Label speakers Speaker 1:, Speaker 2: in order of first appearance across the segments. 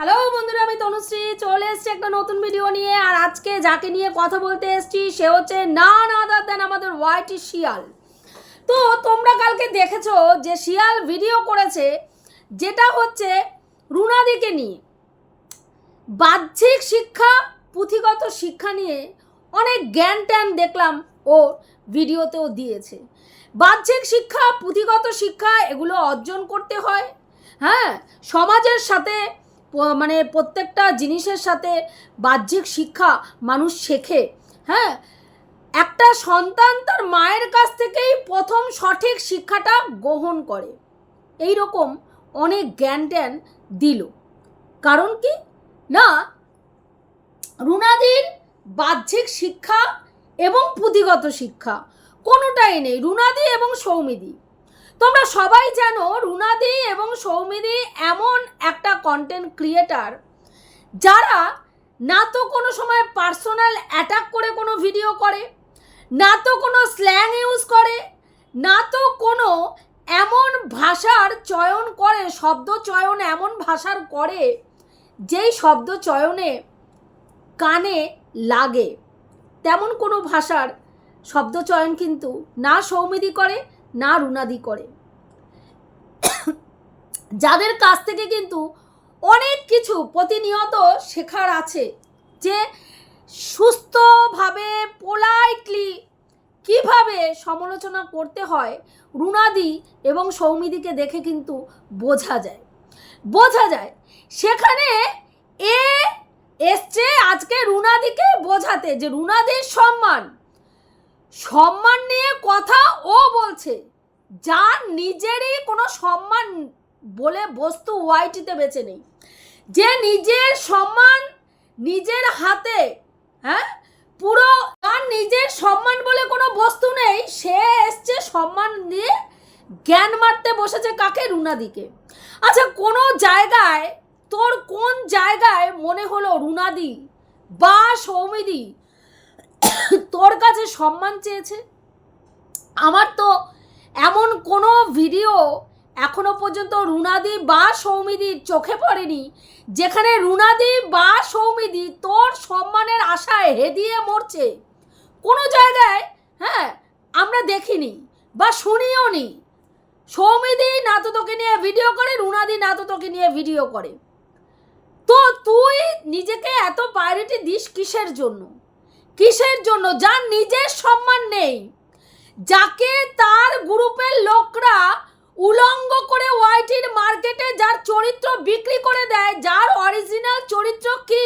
Speaker 1: Hello বন্ধুরা, আমি তনুশ্রী। চলে এসেছি একটা নতুন ভিডিও নিয়ে, আর আজকে যাকে নিয়ে কথা বলতে এসেছি, সে হচ্ছে না না দেন আমাদের হোয়াইট শিয়াল। তো তোমরা কালকে দেখেছ যে শিয়াল ভিডিও করেছে, যেটা হচ্ছে রুনাদিকে নিয়ে। বাহ্যিক শিক্ষা, পুঁথিগত শিক্ষা নিয়ে অনেক জ্ঞান ট্যান দেখলাম ও ভিডিওতেও দিয়েছে। বাহ্যিক শিক্ষা, পুঁথিগত শিক্ষা, এগুলো অর্জন করতে হয়। হ্যাঁ সমাজের সাথে মানে প্রত্যেকটা জিনিসের সাথে বাহ্যিক শিক্ষা মানুষ শেখে হ্যাঁ? একটা সন্তান তার মায়ের কাছ থেকেই প্রথম সঠিক শিক্ষাটা গ্রহণ করে। এই রকম অনেক জ্ঞান ট্যান দিল। কারণ কি? না, রুনাদির বাহ্যিক শিক্ষা এবং পুঁথিগত শিক্ষা কোনোটাই নেই, রুনাদি এবং সৌমিদি। তোমরা সবাই জানো রুনাদি এবং সৌমিদি এমন একটা কন্টেন্ট ক্রিয়েটার যারা না তো কোনো সময় পার্সোনাল অ্যাটাক করে কোনো ভিডিও করে, না তো কোনো স্ল্যাং ইউজ করে, না তো কোনো এমন ভাষার চয়ন করে, শব্দ চয়ন এমন ভাষার করে যেই শব্দ চয়নে কানে লাগে। তেমন কোনো ভাষার শব্দ চয়ন কিন্তু না সৌমিদি করে, না রুনাদি করে। যাদের কাছ থেকে কিন্তু অনেক কিছু প্রতিনিয়ত শেখার আছে যে সুস্থভাবে পোলাইটলি কীভাবে সমালোচনা করতে হয় রুনাদি এবং সৌমিদিকে দেখে কিন্তু বোঝা যায়। বোঝা যায়। সেখানে এ এসছে আজকে রুনাদিকে বোঝাতে যে রুনাদির সম্মান। সম্মান নিয়ে কথা ও বলছে। যার নিজেরই কোনো সম্মান বলে বস্তু ওয়াইটিতে বেছে নেই। যে নিজের সম্মান নিজের হাতে হ্যাঁ? পুরো তার নিজের সম্মান বলে কোনো বস্তু নেই, সে এসছে সম্মান দিয়ে জ্ঞান মারতে বসেছে কাকে? রুনাদিকে। আচ্ছা কোনো জায়গায়, তোর কোন জায়গায় মনে হলো রুনাদি বা সৌমিদি তোর কাছে সম্মান চেয়েছে? আমার তো এমন কোনো ভিডিও এখনও পর্যন্ত রুনাদি বা সৌমিদির চোখে পড়েনি, যেখানে রুনাদি বা সৌমিদি তোর সম্মানের আশায় হেদিয়ে মরছে। কোনো জায়গায় হ্যাঁ আমরা দেখিনি বা শুনিও নি। সৌমিদি না তোকে নিয়ে ভিডিও করে, রুনাদি না তোকে নিয়ে ভিডিও করে। তো তুই নিজেকে এত প্রায়োরিটি দিস কিসের জন্য? কিসের জন্য? যার নিজের সম্মান নেই, যাকে তার গ্রুপের লোকরা উলঙ্গ করে ওয়াইটির মার্কেটে যার চরিত্র বিক্রি করে দেয়, যার অরিজিনাল চরিত্র কি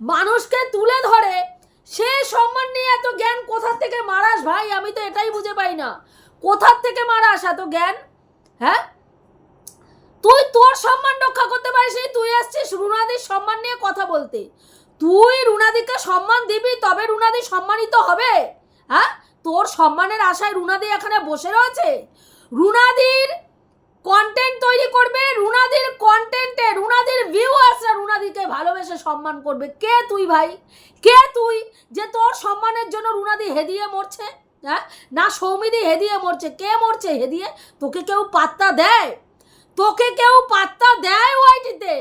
Speaker 1: মানুষকে তুলে ধরে, সে সম্মান নিয়ে এত জ্ঞান কোথার থেকে মারাস ভাই? আমি তো এটাই বুঝে পাই না। কোথার থেকে মারাস এত জ্ঞান? হ্যাঁ? তুই তোর সম্মান রক্ষা করতে পারিস তুই আসছিস রুনাদির সম্মান নিয়ে কথা বলতে। তুই রুনাদিকে সম্মান দিবি, তবে রুনাদি সম্মানিত হবে। হ্যাঁ? তোর সম্মানের আশায় রুনাদি এখানে বসে রয়েছে। রুনাদির কন্টেন্ট তৈরি করবে রুনাদির কন্টেন্টে রুনাদির ভিউয়ার্সরা রুনাদিকে ভালোবেসে সম্মান করবে। কে তুই ভাই? কে তুই যে তোর সম্মানের জন্য রুনাদি হেদিয়ে মরছে? হ্যাঁ? না সৌমিদি হেদিয়ে মরছে? কে মরছে হেদিয়ে? তোকে কেউ পাত্তা দেয়? তোকে কেউ পাত্তা দেয় ওয়াইটিতে?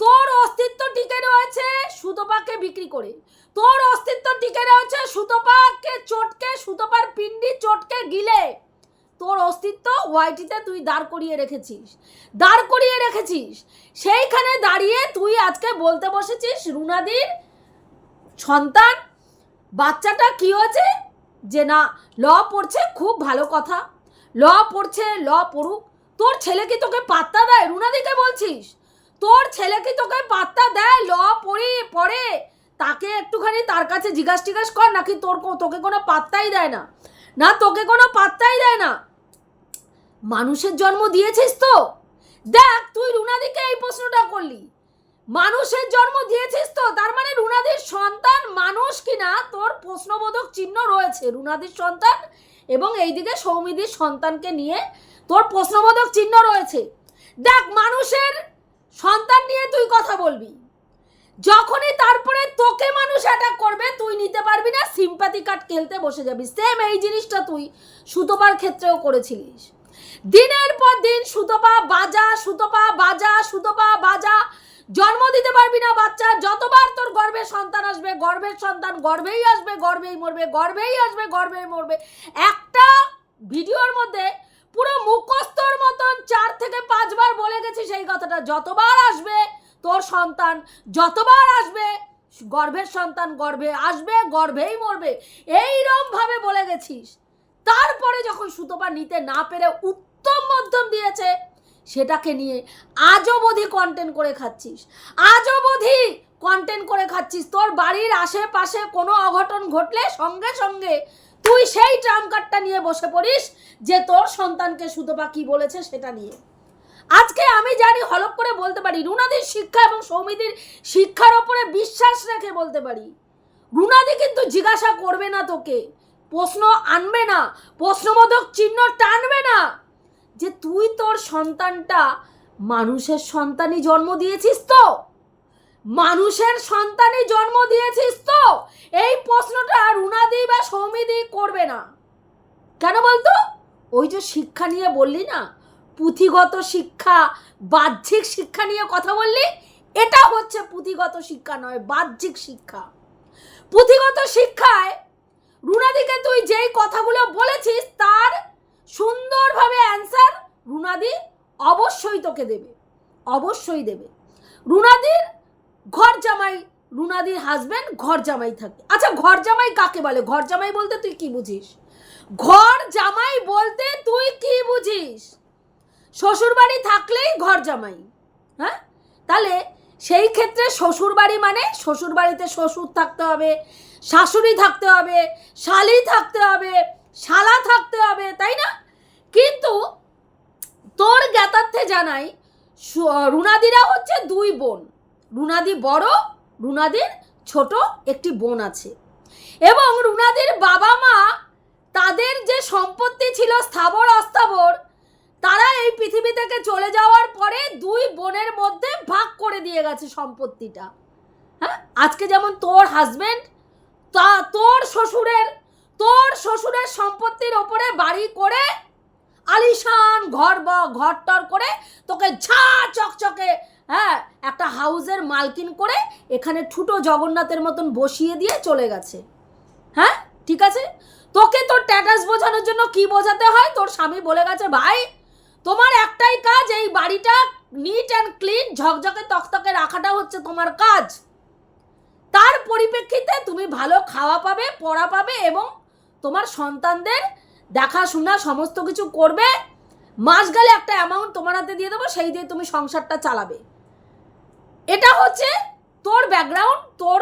Speaker 1: তোর অস্তিত্ব টিকে রয়েছে সুতোপাকে বিক্রি করে। তোর অস্তিত্ব টিকে রয়েছে সুতোপাকে, চটকে, সুতোপার পিন্ডি চটকে গিলে। তোর অস্তিত্ব ওয়াইটিতে তুই দাঁড় করিয়ে রেখেছিস। দাঁড় করিয়ে রেখেছিস। সেইখানে দাঁড়িয়ে তুই আজকে বলতে বসেছিস রুনাদির সন্তান। বাচ্চাটা কি হয়েছে? যে না, ল পড়ছে, খুব ভালো কথা। ল পড়ছে, ল পড়ুক। তোর ছেলে কি তোকে পাত্তা দেয়? রুনাদিকে বলছিস? তোর ছেলে কি তোকে পাত্তা দেয়? ল পড়ি, পড়ে। তাকে একটুখানি তার কাছে জিজ্ঞাস টিজ্ঞাস কর, নাকি তোর তোকে কোনো পাত্তাই দেয় না। না, তোকে কোনো পাত্তাই দেয় না। মানুষের জন্ম দিয়েছিস তো? দেখ, তুই রুনাদিকে এই প্রশ্নটা করলি। মানুষের জন্ম দিয়েছিস তো? তার মানে রুনাদির সন্তান মানুষ কিনা? তোর প্রশ্নবোধক চিহ্ন রয়েছে। রুনাদির সন্তান এবং এইদিকে সৌমিদির সন্তানকে নিয়ে তোর প্রশ্নবোধক চিহ্ন রয়েছে। দেখ, মানুষের সন্তান নিয়ে তুই কথা বলবি। যখনই তারপরে তোকে মানুষ অ্যাটাক করবে, তুই নিতে পারবি না। সিম্পাথি কার্ড খেলতে বসে যাবি। সেম এই জিনিসটা তুই সুতোপার ক্ষেত্রেও করেছিলিস। দিনের পর দিন সুতোপা বাজা সুতোপা বাজা সুতোপা বাজা। জন্ম দিতে পারবি না বাচ্চা, যতবার তোর গর্ভের সন্তান আসবে, গর্ভের সন্তান গর্ভেই আসবে, গর্ভেই মরবে, গর্ভেই আসবে, গর্ভেই মরবে। একটা ভিডিওর মধ্যে পুরো মুখস্থর মতন চার থেকে পাঁচবার বলে গেছি সেই কথাটা। যতবার আসবে তোর সন্তান, যতবার আসবে গর্ভের সন্তান গর্ভে আসবে, গর্ভেই মরবে। এইরম ভাবে বলে গেছিস। তারপরে যখন সুতপা নিতে না পেরে উত্তম মধ্যম দিয়েছে। সেটাকে নিয়ে আজও বোধি কন্টেন্ট করে খাচ্ছিস। আজও বোধি কন্টেন্ট করে খাচ্ছিস। তোর বাড়ির আশেপাশে কোনো অঘটন ঘটলে সঙ্গে সঙ্গে তুই সেই ট্রাম কার্ডটা নিয়ে বসে পড়িস যে তোর সন্তানকে সুতপা কী বলেছে সেটা নিয়ে। আজকে আমি জানি হলপ করে বলতে পারি, রুনাদির শিক্ষা এবং সৌমিদির শিক্ষার ওপরে বিশ্বাস রেখে বলতে পারি। রুনাদি কিন্তু জিজ্ঞাসা করবে না তোকে। প্রশ্ন আনবে না। প্রশ্নবোধক চিহ্ন টানবে না। যে তুই তোর সন্তানটা মানুষের সন্তানই জন্ম দিয়েছিস তো? মানুষের সন্তানই জন্ম দিয়েছিস তো? এই প্রশ্নটা রুনাদি বা সৌমিদি করবে না। কেন বলতো? ওই যে শিক্ষা নিয়ে বললি না? পুঁথিগত শিক্ষা, বাহ্যিক শিক্ষা নিয়ে কথা বললি? এটা হচ্ছে পুঁথিগত শিক্ষা নয়, বাহ্যিক শিক্ষা। পুঁথিগত শিক্ষায় রুনাদিকে তুই যেই কথাগুলো বলেছিস, তার সুন্দরভাবে অ্যান্সার রুনাদি অবশ্যই তোকে দেবে, অবশ্যই দেবে। রুনাদির ঘর জামাই, রুনাদির হাজবেন্ড ঘর জামাই থাকে। আচ্ছা ঘর জামাই কাকে বলে? ঘর জামাই বলতে তুই কি বুঝিস? ঘর জামাই বলতে তুই কি বুঝিস? শ্বশুর বাড়ি থাকলেই ঘর জামাই হ্যাঁ? তাহলে সেই ক্ষেত্রে শ্বশুর বাড়ি মানে শ্বশুর বাড়িতে শ্বশুর থাকতে হবে, শাশুড়ি থাকতে হবে, শালি থাকতে হবে, শালা থাকতে হবে, তাই না? কিন্তু তোর জ্ঞাতার্থে জানাই রুনাদিরা হচ্ছে দুই বোন। রুনাদি বড়, রুনাদির ছোট একটি বোন আছে। এবং রুনাদির বাবা মা, তাদের যে সম্পত্তি ছিল স্থাবর অস্থাবর, তারা এই পৃথিবী থেকে চলে যাওয়ার পরে দুই বোনের মধ্যে ভাগ করে দিয়ে গেছে সম্পত্তিটা। হ্যাঁ? আজকে যেমন তোর হাজবেন্ড তা তোর শ্বশুরের তোর শ্বশুরের সম্পত্তির ওপরে বাড়ি করে আলিশান, ঘর বা ঘরটর করে তোকে ঝা চকচকে হ্যাঁ একটা হাউজের মালকিন করে এখানে ঠুটো জগন্নাথের মতন বসিয়ে দিয়ে চলে গেছে। হ্যাঁ ঠিক আছে? তোকে তোর ট্যাটাস বোঝানোর জন্য কি বোঝাতে হয়? তোর স্বামী বলে গেছে, ভাই, তোমার একটাই কাজ, এই বাড়িটা নিট অ্যান্ড ক্লিন ঝকঝকে তকতকে রাখাটা হচ্ছে তোমার কাজ। তার পরিপ্রেক্ষিতে তুমি ভালো খাওয়া পাবে, পড়া পাবে এবং তোমার সন্তানদের দেখাশোনা সমস্ত কিছু করবে, মাস গেলে একটা অ্যামাউন্ট তোমার হাতে দিয়ে দেবো, সেই দিয়ে তুমি সংসারটা চালাবে। এটা হচ্ছে তোর ব্যাকগ্রাউন্ড তোর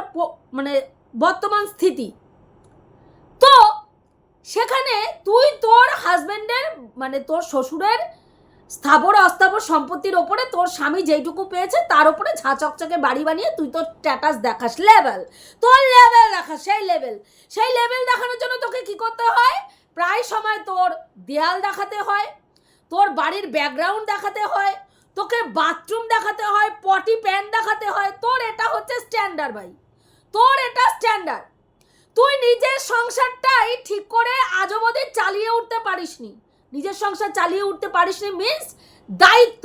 Speaker 1: মানে বর্তমান স্থিতি। তো সেখানে তুই তোর হাজব্যান্ডের মানে তোর শ্বশুরের স্থাবর অস্থাবর সম্পত্তির ওপরে তোর স্বামী যেইটুকু পেয়েছে, তার ওপরে উপরে ঝাঁচকচকে বাড়ি বানিয়ে তুই তোর স্ট্যাটাস দেখাস। লেভেল তোর লেভেল দেখাস, সেই লেভেল সেই লেভেল দেখানোর জন্য তোকে কি করতে হয়? প্রায় সময় তোর দেয়াল দেখাতে হয়, তোর বাড়ির ব্যাকগ্রাউন্ড দেখাতে হয়, তোকে বাথরুম দেখাতে হয় পটি প্যান দেখাতে হয়, তোর এটা হচ্ছে স্ট্যান্ডার্ড ভাই, তোর এটা স্ট্যান্ডার্ড তুই নিজের সংসারটাই ঠিক করে আজ অবধি চালিয়ে উঠতে পারিসনি। নিজের সংসার চালিয়ে উঠতে পারিসনি মিন্স দায়িত্ব।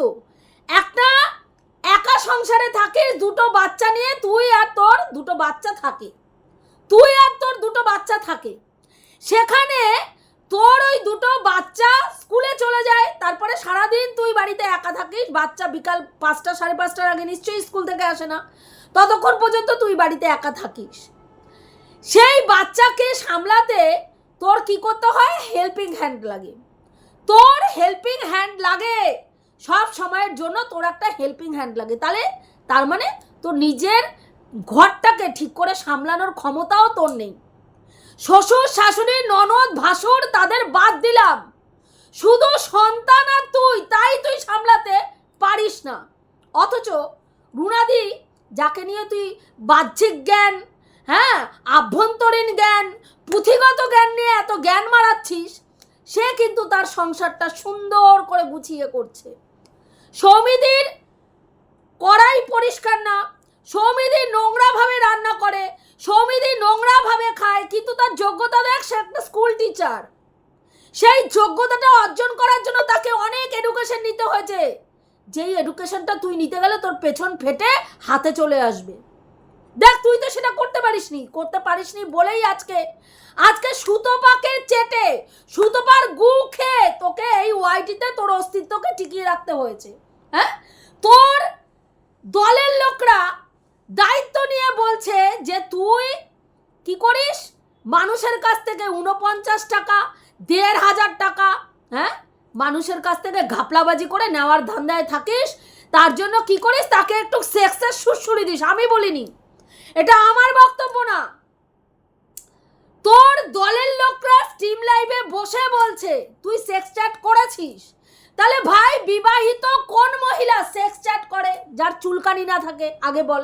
Speaker 1: একটা একা সংসারে থাকিস, দুটো বাচ্চা নিয়ে তুই আর তোর দুটো বাচ্চা থাকে। তুই আর তোর দুটো বাচ্চা থাকে। সেখানে তোর ওই দুটো বাচ্চা স্কুলে চলে যায়, তারপরে সারাদিন তুই বাড়িতে একা থাকিস, বাচ্চা বিকাল পাঁচটা, সাড়ে পাঁচটার আগে নিশ্চয়ই স্কুল থেকে আসে না, ততক্ষণ পর্যন্ত তুই বাড়িতে একা থাকিস। সেই বাচ্চাকে সামলাতে তোর কি করতে হয়? হেল্পিং হ্যান্ড লাগে। তোর হেল্পিং হ্যান্ড লাগে। সব সময়ের জন্য তোর একটা হেল্পিং হ্যান্ড লাগে। তাহলে তার মানে তোর নিজের ঘরটাকে ঠিক করে সামলানোর ক্ষমতাও তোর নেই। শ্বশুর, শাশুড়ি, ননদ, ভাসুর, তাদের বাদ দিলাম। শুধু সন্তান আর তুই, তাই তুই সামলাতে পারিস না। অথচ রুনাদি, যাকে নিয়ে তুই বাহ্যিক জ্ঞান হ্যাঁ আভ্যন্তরীণ জ্ঞান, পুঁথিগত জ্ঞান নিয়ে এত জ্ঞান মারাচ্ছিস, সে কিন্তু তার সংসারটা সুন্দর করে গুছিয়ে করছে। সৌমিদির কড়াই পরিষ্কার না সৌমিদি নোংরাভাবে রান্না করে সৌমিদি নোংরাভাবে খায়, কিন্তু তার যোগ্যতা দেখ, সে একটা স্কুল টিচার সেই যোগ্যতাটা অর্জন করার জন্য তাকে অনেক এডুকেশন নিতে হয়েছে। যেই এডুকেশনটা তুই নিতে গেলে তোর পেছন ফেটে হাতে চলে আসবে। দেখ, তুই তো সেটা করতে পারিসনি করতে পারিসনি বলেই আজকে আজকে সুতোপাকে চেটে, সুতোপার গু খেয়ে তোকে এই ওয়াইটিতে তোর অস্তিত্বকে টিকিয়ে রাখতে হয়েছে। হ্যাঁ? তোর দলের লোকরা দায়িত্ব নিয়ে বলছে যে তুই কি করিস? মানুষের কাছ থেকে উনপঞ্চাশ টাকা, দেড় হাজার টাকা হ্যাঁ? মানুষের কাছ থেকে ঘাপলাবাজি করে নেওয়ার ধান্দায় থাকিস, তার জন্য কি করিস? তাকে একটু সেক্সের সুরসুরি দিস, আমি বলিনি। এটা আমার বক্তব্য না। তোর দলের লোকরা স্টিম লাইভে বসে বলছে, তুই সেক্স চ্যাট করেছিস। তাহলে ভাই, বিবাহিত কোন মহিলা সেক্স চ্যাট করে, যার চুলকানি না থাকে? আগে বল।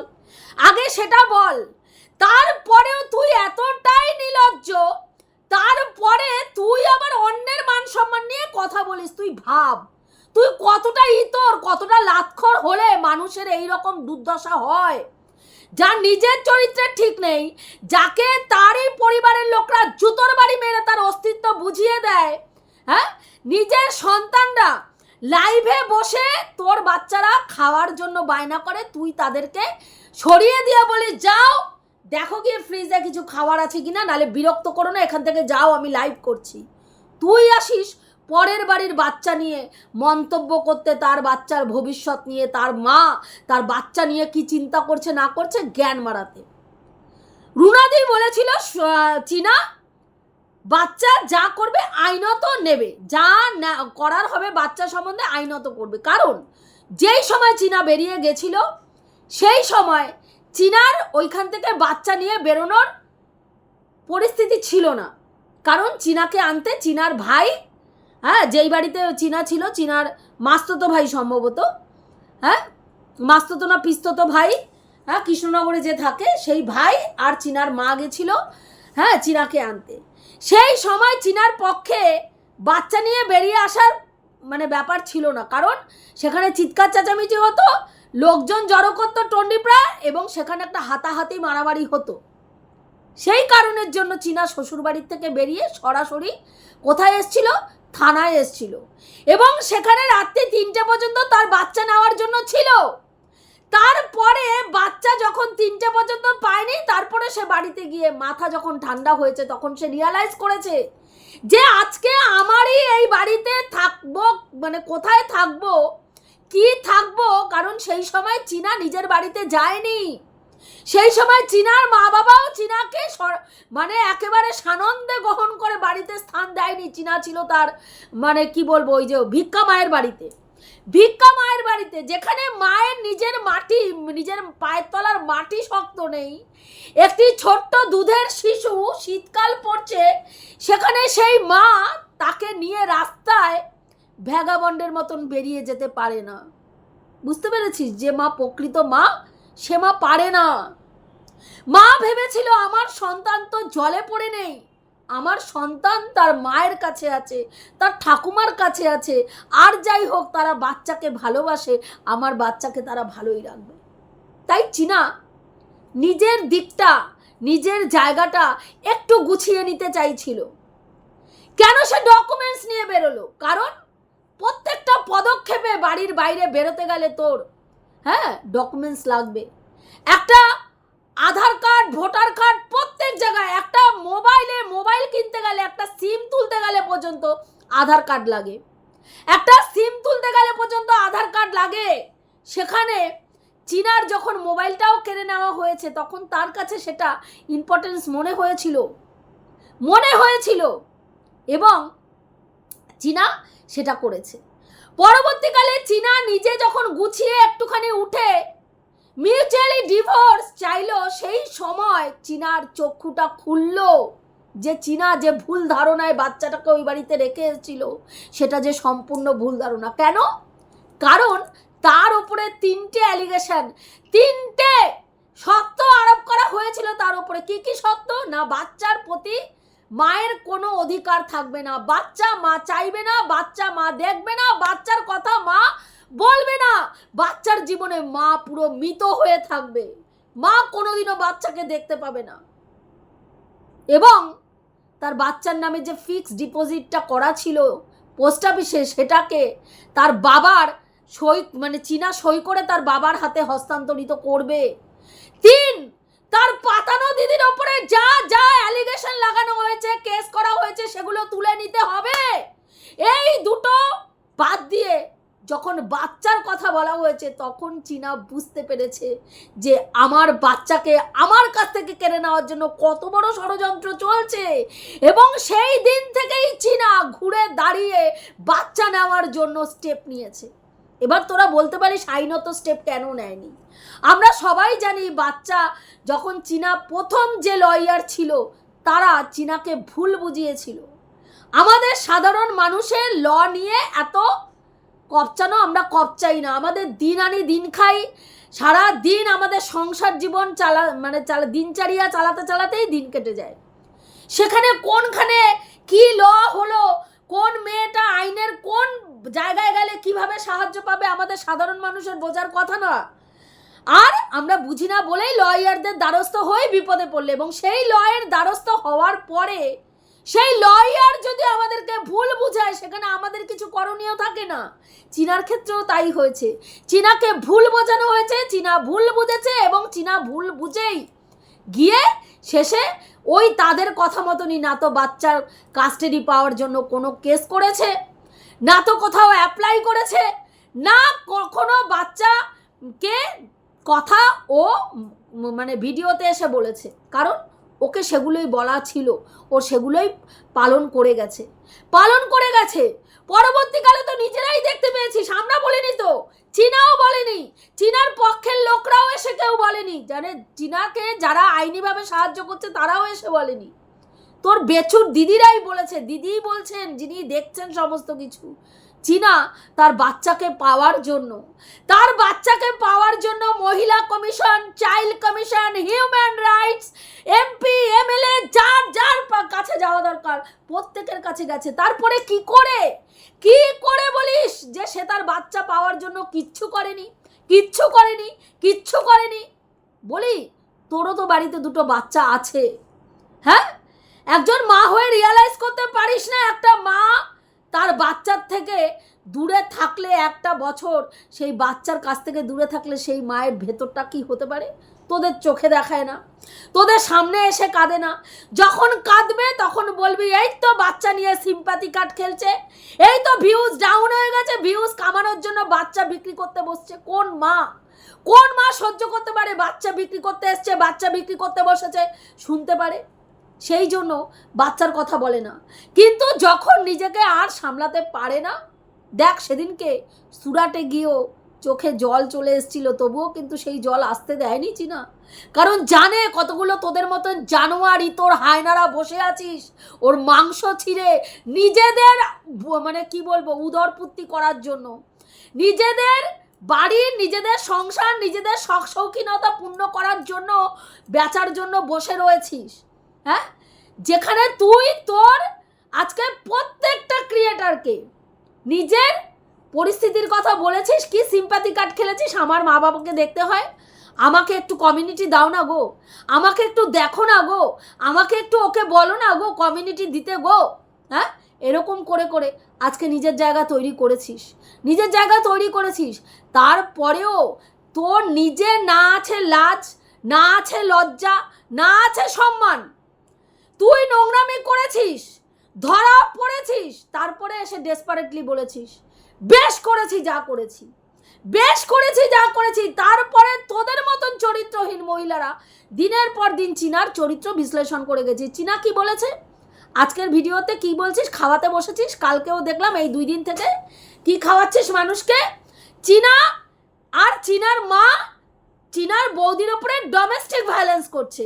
Speaker 1: আগে সেটা বল। তারপরেও তুই এতটাই নিলজ্জ, তারপরে তুই আবার অন্যের মান সম্মান নিয়ে কথা বলিস, তুই ভাব। তুই কতটা ইতর, কতটা লাতখর হলে মানুষের এই রকম দুর্দশা হয়? যার নিজের চরিত্রে ঠিক নেই, যাকে তারই পরিবারের লোকরা জুতোর বাড়ি মেরে তার অস্তিত্ব বুঝিয়ে দেয় হ্যাঁ? নিজের সন্তানরা লাইভে বসে তোর বাচ্চারা খাওয়ার জন্য বায়না করে, তুই তাদেরকে সরিয়ে দিয়ে বলি, যাও দেখো গিয়ে ফ্রিজে কিছু খাবার আছে কিনা, নালে বিরক্ত করো না, এখান থেকে যাও, আমি লাইভ করছি। তুই আসিস পরের বাড়ির বাচ্চা নিয়ে, মন্তব্য করতে তার বাচ্চার ভবিষ্যৎ নিয়ে, তার মা, তার বাচ্চা নিয়ে কি চিন্তা করছে, না করছে, জ্ঞান মারাতে। রুনাদি বলেছিল চীনা, বাচ্চা যা করবে, আইনত নেবে। যা করার হবে বাচ্চা সম্বন্ধে, আইনত করবে। কারণ, যেই সময় চীনা বেরিয়ে গেছিল, সেই সময় চীনার ওইখান থেকে বাচ্চা নিয়ে বেরোনোর পরিস্থিতি ছিল না। কারণ চীনাকে আনতে চীনার ভাই হ্যাঁ যেই বাড়িতে চীনা ছিল, চীনার মাস্ততো ভাই সম্ভবত হ্যাঁ মাস্ততো না পিস্ততো ভাই হ্যাঁ কৃষ্ণনগরে যে থাকে, সেই ভাই আর চীনার মা গেছিল হ্যাঁ চীনাকে আনতে। সেই সময় চীনার পক্ষে বাচ্চা নিয়ে বেরিয়ে আসার মানে ব্যাপার ছিল না। কারণ সেখানে চিৎকার চেঁচামেচি হতো লোকজন জড়ো করতো টন্ডিপ্রা এবং সেখানে একটা হাতাহাতি মারামারি হতো। সেই কারণের জন্য চীনা শ্বশুরবাড়ির থেকে বেরিয়ে সরাসরি কোথায় এসছিল? থানায় এসছিল। এবং সেখানে রাত্রি তিনটে পর্যন্ত তার বাচ্চা নেওয়ার জন্য ছিল। তারপরে বাচ্চা যখন তিনটে পর্যন্ত পায়নি, তারপরে সে বাড়িতে গিয়ে মাথা যখন ঠান্ডা হয়েছে, তখন সে রিয়ালাইজ করেছে যে আজকে আমারই এই বাড়িতে থাকব মানে কোথায় থাকব কি থাকব? কারণ সেই সময় চীনা নিজের বাড়িতে যায়নি। সেই সময় চীনার মা বাবাও চীনাকে মানে একেবারে সানন্দে গ্রহণ করে বাড়িতে স্থান দেয়নি। চীনা ছিল তার মানে কি বলব, ওই যে ভিক্ষা মায়ের বাড়িতে। ভিক্ষা মায়ের বাড়িতে, যেখানে মায়ের নিজের মাটি, নিজের পায়ের তলার মাটি শক্ত নেই। একটি ছোট্ট দুধের শিশু শীতকাল পড়ছে, সেখানে সেই মা তাকে নিয়ে রাস্তায় ভ্যাগাবন্ডের মতন বেরিয়ে যেতে পারে না। বুঝতে পেরেছিস? যে মা প্রকৃত মা, সে মা পারে না। মা ভেবেছিল আমার সন্তান তো জলে পড়ে নেই। আমার সন্তান তার মায়ের কাছে আছে, তার ঠাকুমার কাছে আছে। আর যাই হোক, তারা বাচ্চাকে ভালোবাসে, আমার বাচ্চাকে তারা ভালোই রাখবে। তাই চিনা, নিজের দিকটা, নিজের জায়গাটা একটু গুছিয়ে নিতে চাইছিল। কেন সে ডকুমেন্টস নিয়ে বেরোলো? কারণ প্রত্যেকটা পদক্ষেপে বাড়ির বাইরে বেরোতে গেলে তোর হ্যাঁ ডকুমেন্টস লাগবে। একটা আধার কার্ড, ভোটার কার্ড প্রত্যেক জায়গায়, একটা মোবাইলে মোবাইল কিনতে গেলে, একটা সিম তুলতে গেলে পর্যন্ত আধার কার্ড লাগে। একটা সিম তুলতে গেলে পর্যন্ত আধার কার্ড লাগে। সেখানে চীনার যখন মোবাইলটাও কেড়ে নেওয়া হয়েছে, তখন তার কাছে সেটা ইম্পর্টেন্স মনে হয়েছিল। মনে হয়েছিল। এবং চীনা সেটা করেছে। পরবর্তীকালে চীনা নিজে যখন গুছিয়ে একটুখানি উঠে মিউচুয়ালি ডিভোর্স চাইলো, সেই সময় চীনার চক্ষুটা খুললো যে চীনা যে ভুল ধারণায় বাচ্চাটাকে ওই বাড়িতে রেখে এসেছিল, সেটা যে সম্পূর্ণ ভুল ধারণা। কেন? কারণ তার উপরে তিনটে অ্যালিগেশন তিনটে সত্য আরোপ করা হয়েছিল তার উপরে কি কি সত্য? না বাচ্চার প্রতি মায়ের কোনো অধিকার থাকবে না। বাচ্চা মা চাইবে না, বাচ্চা মা দেখবে না, বাচ্চার কথা মা বলবে না। বাচ্চার জীবনে মা পুরো মৃত হয়ে থাকবে। মা কোনোদিনও বাচ্চাকে দেখতে পাবে না। এবং তার বাচ্চার নামে যে ফিক্সড ডিপোজিটটা করা ছিল পোস্ট অফিসে সেটাকে তার বাবার সই মানে চীনা সই করে তার বাবার হাতে হস্তান্তরিত করবে। তিন তার পাতানো দিদির ওপরে যা যা অ্যালিগেশন লাগানো হয়েছে কেস করা হয়েছে, সেগুলো তুলে নিতে হবে। এই দুটো বাদ দিয়ে যখন বাচ্চার কথা বলা হয়েছে, তখন চীনা বুঝতে পেরেছে যে আমার বাচ্চাকে আমার কাছ থেকে কেড়ে নেওয়ার জন্য কত বড় ষড়যন্ত্র চলছে। এবং সেই দিন থেকেই চীনা ঘুরে দাঁড়িয়ে বাচ্চা নেওয়ার জন্য স্টেপ নিয়েছে। এবার তোরা বলতে পারিস আইনত স্টেপ কেন নেয়নি। আমরা সবাই জানি বাচ্চা যখন চীনা প্রথম যে লয়ার ছিল, তারা চীনাকে ভুল বুঝিয়েছিল। আমাদের সাধারণ মানুষের ল নিয়ে এত কপচানো আমরা কপচাই না। আমাদের দিন আনি দিন খাই, সারা দিন আমাদের সংসার জীবন চালা মানে চালা, দিনচারিয়া চালাতে চালাতেই দিন কেটে যায়। সেখানে কোনখানে কি ল হলো, কোন মেয়েটা আইনের কোন জায়গায় গেলে কীভাবে সাহায্য পাবে আমাদের সাধারণ মানুষের বোঝার কথা না। আর আমরা বুঝি না বলেই লয়ারদের দ্বারস্থ হয়ে বিপদে পড়লে এবং সেই লয়ের দ্বারস্থ হওয়ার পরে সেই লয়ার যদি আমাদেরকে ভুল বুঝায়, সেখানে আমাদের কিছু করণীয় থাকে না। চীনার ক্ষেত্রেও তাই হয়েছে। চীনাকে ভুল বোঝানো হয়েছে, চীনা ভুল বুঝেছে এবং চীনা ভুল বুঝেই গিয়ে শেষে ওই তাদের কথা মতনই না তো বাচ্চার কাস্টাডি পাওয়ার জন্য কোনো কেস করেছে। না তো কোথাও অ্যাপ্লাই করেছে, না কখনো বাচ্চাকে কথা ও মানে ভিডিওতে এসে বলেছে। কারণ ওকে সেগুলোই বলা ছিল, ও সেগুলোই পালন করে গেছে। পালন করে গেছে। পরবর্তীকালে তো নিজেরাই দেখতে পেয়েছিস আমরা বলিনি তো। চীনাও বলেনি। চীনার পক্ষের লোকরাও এসে কেউ বলেনি। জানে চীনাকে যারা আইনিভাবে সাহায্য করছে, তারাও এসে বলেনি। তোর বেচুর দিদিরাই বলেছে, দিদিই বলছেন যিনি দেখছেন সমস্ত কিছু। চীনা, তার বাচ্চাকে পাওয়ার জন্য। তার বাচ্চাকে পাওয়ার জন্য মহিলা commission, child commission, human rights, MP, MLA, যার যার কাছে যাওয়া দরকার, প্রত্যেকের কাছে গেছে। তারপরে কি করে? কি করে বলিস যে সে তার বাচ্চা পাওয়ার জন্য কিচ্ছু করেনি? কিচ্ছু করেনি? কিচ্ছু করেনি? বলি, তোরও তো বাড়িতে দুটো বাচ্চা আছে। হ্যাঁ? একজন মা হয়ে রিয়ালাইজ করতে পারিস না একটা মা তার বাচ্চার থেকে দূরে থাকলে একটা বছর, সেই বাচ্চার কাছ থেকে দূরে থাকলে সেই মায়ের ভেতরটা কি হতে পারে? তোদের চোখে দেখায় না। তোদের সামনে এসে কাঁদে না। যখন কাঁদবে তখন বলবি, এই তো বাচ্চা নিয়ে সিম্পাতি কার্ড খেলছে। এই তো ভিউজ ডাউন হয়ে গেছে। ভিউজ কামানোর জন্য বাচ্চা বিক্রি করতে বসছে। কোন মা? কোন মা সহ্য করতে পারে? বাচ্চা বিক্রি করতে এসছে, বাচ্চা বিক্রি করতে বসেছে। শুনতে পারে। সেই জন্য বাচ্চার কথা বলে না। কিন্তু যখন নিজেকে আর সামলাতে পারে না, দেখ সেদিনকে সুরাটে গিয়েও চোখে জল চলে এসেছিল, তবুও কিন্তু সেই জল আসতে দেয়নি চিনা। কারণ জানে কতগুলো তোদের মতন জানোয়ার ইতর হায়নারা বসে আছিস। ওর মাংস ছিঁড়ে নিজেদের মানে কি বলব উদরপুত্তি করার জন্য। নিজেদের বাড়ির নিজেদের সংসার, নিজেদের শখ শৌখিনতা পূর্ণ করার জন্য, বেচার জন্য বসে রয়েছিস। হ্যাঁ? যেখানে তুই, তোর, আজকে প্রত্যেকটা ক্রিয়েটারকে নিজের পরিস্থিতির কথা বলেছিস, কি সিম্পাথি কার্ড খেলেছিস, আমার মা বাবাকে দেখতে হয়। আমাকে একটু কমিউনিটি দাও না গো। আমাকে একটু দেখো না গো। আমাকে একটু ওকে বলো না গো কমিউনিটি দিতে গো। হ্যাঁ? এরকম করে করে আজকে নিজের জায়গা তৈরি করেছিস। নিজের জায়গা তৈরি করেছিস। তারপরেও তোর নিজে না আছে লাজ, না আছে লজ্জা, না আছে সম্মান। তুই নোংরামি করেছিস ধরা পড়েছিস, তারপরে এসে ডেসপারেটলি বলেছিস, বেশ করেছি যা করেছি, বেশ করেছি যা করেছি, তারপরে তোদের মতন চরিত্রহীন মহিলারা দিনের পর দিন চীনার চরিত্র বিশ্লেষণ করে গেছে। চীনা কি বলেছে? আজকের ভিডিওতে কি বলছিস? খাওয়াতে বসেছিস? কালকেও দেখলাম এই দুই দিন থেকে কি খাওয়াচ্ছিস মানুষকে? চীনা আর চীনার মা, চীনার বৌদির ওপরে ডোমেস্টিক ভায়োলেন্স করছে।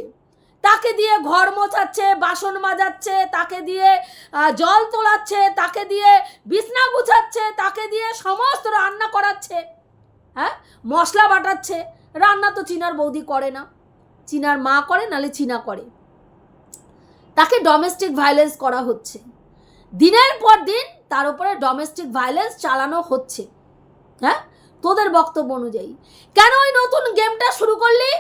Speaker 1: তাকে দিয়ে ঘর মোছাচ্ছে, বাসন মাজাচ্ছে, তাকে দিয়ে জল তোলাচ্ছে, তাকে দিয়ে বিছনা গুছাচ্ছে, তাকে দিয়ে সমস্ত রান্না করাচ্ছে হ্যাঁ? মশলা বাটাচ্ছে। রান্না তো চিনার বৌদি করে না। চিনার মা করে, নালে চীনা করে। তাকে ডোমেস্টিক ভায়োলেন্স করা হচ্ছে। দিনের পর দিন তার উপরে ডোমেস্টিক ভায়োলেন্স চালানো হচ্ছে হ্যাঁ? তোদের বক্তব্য অনুযায়ী। কেন ওই নতুন গেমটা শুরু করলি?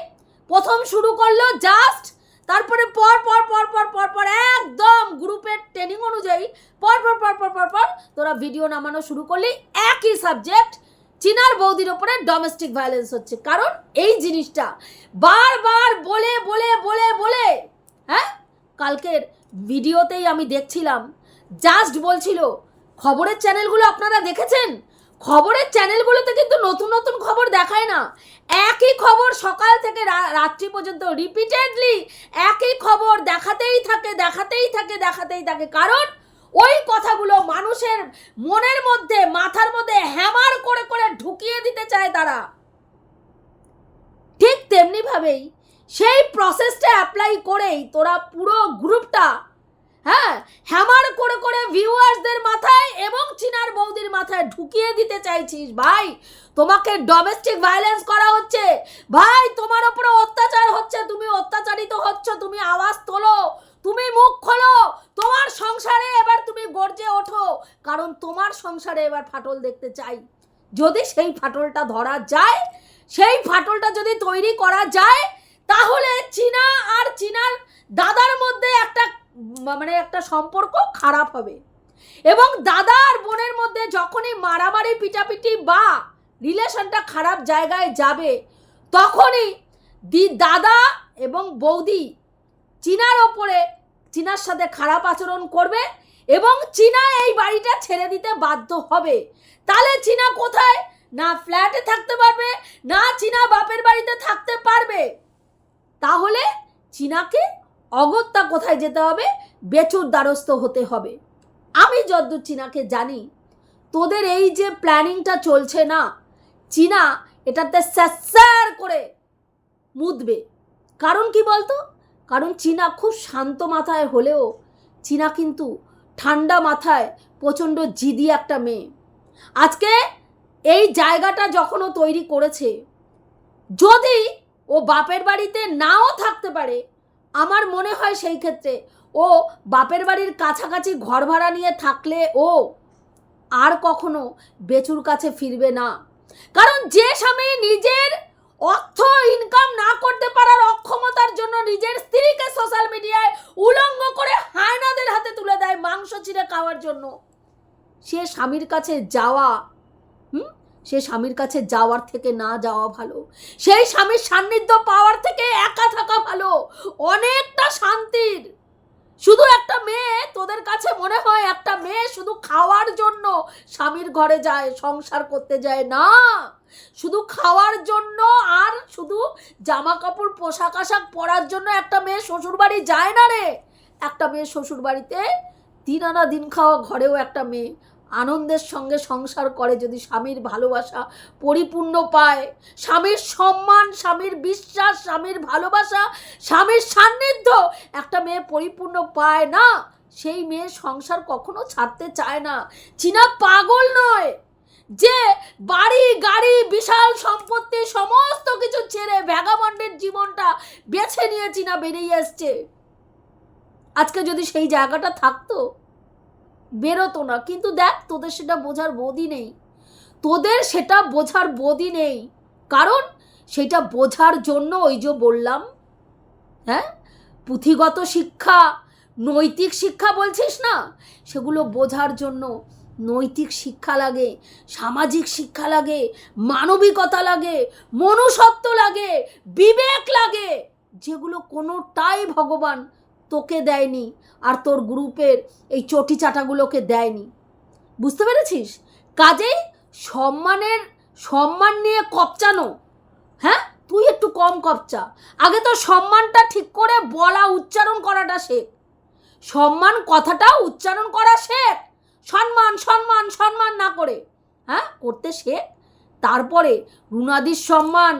Speaker 1: প্রথম শুরু করল জাস্ট তারপরে পর পর পর পর পর পর একদম গ্রুপের ট্রেনিং অনুযায়ী পর পর পর পর পর পর তোরা ভিডিও নামানো শুরু করলি। একই সাবজেক্ট চিনার বৌদির ওপরে ডোমেস্টিক ভায়োলেন্স হচ্ছে। কারণ এই জিনিসটা বারবার বলে বলে বলে বলে হ্যাঁ? কালকের ভিডিওতেই আমি দেখছিলাম। জাস্ট বলছিল, খবরের চ্যানেলগুলো আপনারা দেখেছেন? খবরের চ্যানেলগুলোতে কিন্তু নতুন নতুন খবর দেখায় না। একই খবর সকাল থেকে রাত্রি পর্যন্ত রিপিটেডলি একই খবর দেখাতেই থাকে দেখাতেই থাকে দেখাতেই থাকে। কারণ ওই কথাগুলো মানুষের মনের মধ্যে, মাথার মধ্যে হ্যামার করে করে ঢুকিয়ে দিতে চায় তারা। ঠিক তেমনিভাবেই সেই প্রসেসটা অ্যাপ্লাই করেই তোরা পুরো গ্রুপটা হ্যাঁ হ্যামার করে করে ভিউয়ার্সদের মাথায় এবং চিনার বৌদির মাথায় ঢুকিয়ে দিতে চাইছিস, ভাই। তোমাকে ডোমেস্টিক ভায়োলেন্স করা হচ্ছে। ভাই, তোমার উপরে অত্যাচার হচ্ছে। তুমি অত্যাচারিত হচ্ছ, তুমি আওয়াজ তোলো, তুমি মুখ খোলো। তোমার সংসারে এবার তুমি গর্জে ওঠো, কারণ তোমার সংসারে এবার ফাটল দেখতে চাই। যদি সেই ফাটলটা ধরা যায়, সেই ফাটলটা যদি তৈরি করা যায়, তাহলে চীনা আর চীনার দাদার মধ্যে একটা মানে একটা সম্পর্ক খারাপ হবে। এবং দাদা আর বোনের মধ্যে যখনই মারামারি, পিটাপিটি বা রিলেশনটা খারাপ জায়গায় যাবে, তখনই দি দাদা এবং বৌদি চীনার ওপরে, চীনার সাথে খারাপ আচরণ করবে এবং চীনা এই বাড়িটা ছেড়ে দিতে বাধ্য হবে। তাহলে চীনা কোথায়? না ফ্ল্যাটে থাকতে পারবে, না চীনা বাপের বাড়িতে থাকতে পারবে। তাহলে চীনাকে অগত্যা কোথায় যেতে হবে? বেচুর দ্বারস্থ হতে হবে। আমি যদ্দূর চীনাকে জানি, তোদের এই যে প্ল্যানিংটা চলছে না, চীনা এটাতে স্যার করে মুদবে। কারণ কি বলতো? কারণ চীনা খুব শান্ত মাথায় হলেও চীনা কিন্তু ঠান্ডা মাথায় প্রচণ্ড জিদি একটা মেয়ে। আজকে এই জায়গাটা যখন ও তৈরি করেছে, যদি ও বাপের বাড়িতে নাও থাকতে পারে আমার মনে হয় সেই ক্ষেত্রে। ও বাপের বাড়ির কাছাকাছি ঘর ভাড়া নিয়ে থাকলে ও আর কখনো বেচুর কাছে ফিরবে না। কারণ যে স্বামী নিজের অর্থ ইনকাম না করতে পারার অক্ষমতার জন্য নিজের স্ত্রীকে সোশ্যাল মিডিয়ায় উলঙ্গ করে হায়নাদের হাতে তুলে দেয় মাংস চিড়ে খাওয়ার জন্য। সে স্বামীর কাছে যাওয়া, হুম? সে স্বামীর কাছে যাওয়ার থেকে না যাওয়া ভালো। সেই স্বামীর সান্নিধ্য পাওয়ার থেকে একা থাকা ভালো। অনেকটা শান্তির। শুধু একটা মেয়ে, তোদের কাছে মনে হয় একটা মেয়ে শুধু খাওয়ার জন্য স্বামীর ঘরে যায়, সংসার করতে যায়? না। শুধু খাওয়ার জন্য আর শুধু জামা কাপড় পোশাক আশাক পরার জন্য একটা মেয়ে শ্বশুর বাড়ি যায় না রে। একটা মেয়ে শ্বশুর বাড়িতে দিন আনা দিন খাওয়া ঘরেও একটা মেয়ে। আনন্দের সঙ্গে সংসার করে, যদি স্বামীর ভালোবাসা পরিপূর্ণ পায়। স্বামীর সম্মান, স্বামীর বিশ্বাস, স্বামীর ভালোবাসা, স্বামীর সান্নিধ্য একটা মেয়ে পরিপূর্ণ পায় না, সেই মেয়ে সংসার কখনো ছাড়তে চায় না। চীনা পাগল নয় যে বাড়ি, গাড়ি, বিশাল সম্পত্তি, সমস্ত কিছু ছেড়ে ভ্যাগাবন্ডের জীবনটা বেছে নিয়ে চীনা বেরিয়ে এসছে আজকে যদি সেই জায়গাটা থাকতো বেরোতো না। কিন্তু দেখ, তোদের সেটা বোঝার বোধই নেই। তোদের সেটা বোঝার বোধই নেই। কারণ সেটা বোঝার জন্য ওই যে বললাম হ্যাঁ? পুঁথিগত শিক্ষা, নৈতিক শিক্ষা বলছিস না? সেগুলো বোঝার জন্য নৈতিক শিক্ষা লাগে, সামাজিক শিক্ষা লাগে, মানবিকতা লাগে, মনুষ্যত্ব লাগে, বিবেক লাগে, যেগুলো কোনোটাই ভগবান তোকে দেয়নি আর তোর গ্রুপের এই চটি চাটাগুলোকে দেয়নি। বুঝতে পেরেছিস? কাজেই সম্মানের, সম্মান নিয়ে কপচানো। হ্যাঁ? তুই একটু কম কপচা। আগে তো সম্মানটা ঠিক করে বলা, উচ্চারণ করাটা শেখ। সম্মান কথাটা উচ্চারণ করা শেখ। সম্মান সম্মান সম্মান না করে। হ্যাঁ? করতে শেখ। তারপরে রুনাদির সম্মান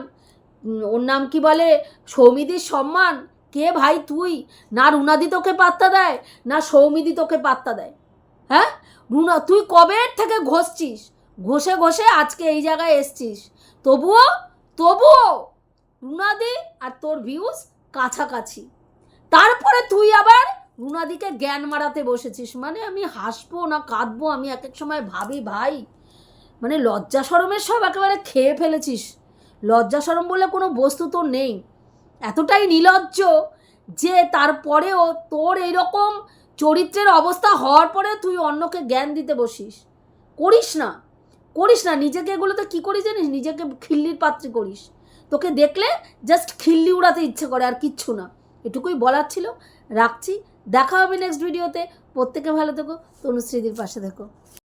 Speaker 1: ওর নাম কি বলে? সৌমিদির সম্মান কে ভাই তুই? না রুনাদি তোকে পাত্তা দেয়, না সৌমিদি তোকে পাত্তা দেয়। হ্যাঁ? রুনা, তুই কবে থেকে ঘষছিস? ঘষে ঘষে আজকে এই জায়গায় এসছিস। তবুও তবুও রুনাদি আর তোর ভিউজ কাছাকাছি। তারপরে তুই আবার রুনাদিকে জ্ঞান মারাতে বসেছিস। মানে আমি হাসবো না কাঁদবো, আমি এক এক সময় ভাবি, ভাই মানে লজ্জা সরমের সব একেবারে খেয়ে ফেলেছিস। লজ্জা সরম বলে কোনো বস্তু তো নেই। এতটাই নিলজ্জ যে তারপরেও তোর এইরকম চরিত্রের অবস্থা হওয়ার পরে তুই অন্যকে জ্ঞান দিতে বসিস। করিস না। করিস না। নিজেকে এগুলোতে কী করিস জানিস? নিজেকে খিল্লির পাত্রে করিস। তোকে দেখলে জাস্ট খিল্লি উড়াতে ইচ্ছে করে আর কিচ্ছু না। এটুকুই বলার ছিল। রাখছি। দেখা হবে নেক্সট ভিডিওতে প্রত্যেকে ভালো থেকো। তনুশ্রীদির পাশে থেকো।